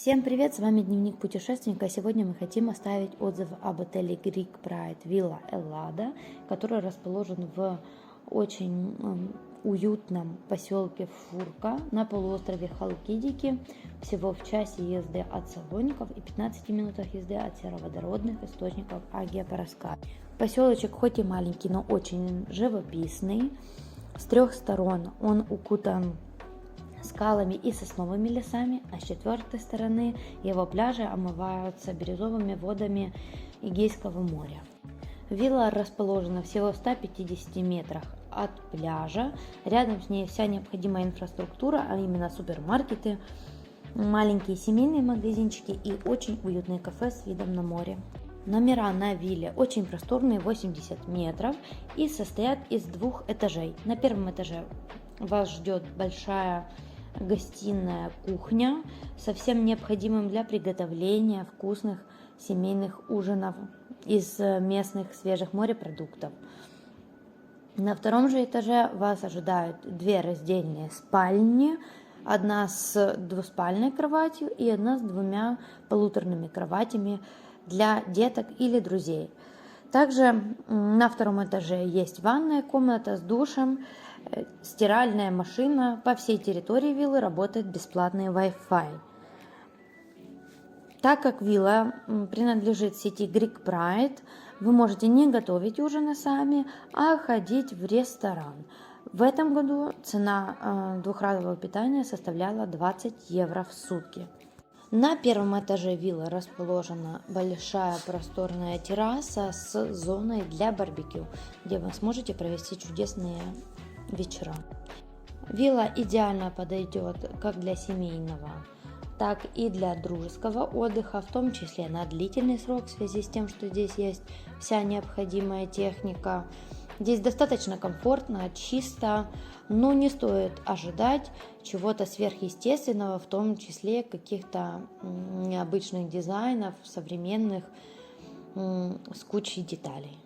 Всем привет, с вами Дневник путешественника. Сегодня мы хотим оставить отзыв об отеле Greek Pride Villa Эллада, который расположен в очень уютном поселке Фурка на полуострове Халкидики, всего в часе езды от Салоников и 15 минутах езды от сероводородных источников Агия Параскаль. Поселочек хоть и маленький, но очень живописный. С трех сторон он укутан скалами и сосновыми лесами, а с четвертой стороны его пляжи омываются бирюзовыми водами Эгейского моря. Вилла расположена всего в 150 метрах от пляжа. Рядом с ней вся необходимая инфраструктура, а именно супермаркеты, маленькие семейные магазинчики и очень уютные кафе с видом на море. Номера на вилле очень просторные, 80 метров, и состоят из двух этажей. На первом этаже вас ждет большая гостиная кухня со всем необходимым для приготовления вкусных семейных ужинов из местных свежих морепродуктов. На втором же этаже вас ожидают две раздельные спальни, одна с двуспальной кроватью и одна с двумя полуторными кроватями для деток или друзей. Также на втором этаже есть ванная комната с душем, э, стиральная машина. По всей территории виллы работает бесплатный Wi-Fi. Так как вилла принадлежит сети Greek Pride, вы можете не готовить ужины сами, а ходить в ресторан. В этом году цена э, двухразового питания составляла 20 евро в сутки. На первом этаже виллы расположена большая просторная терраса с зоной для барбекю, где вы сможете провести чудесные вечера. Вилла идеально подойдет как для семейного, так и для дружеского отдыха, в том числе на длительный срок в связи с тем, что здесь есть вся необходимая техника. Здесь достаточно комфортно, чисто, но не стоит ожидать чего-то сверхъестественного, в том числе каких-то необычных дизайнов, современных, с кучей деталей.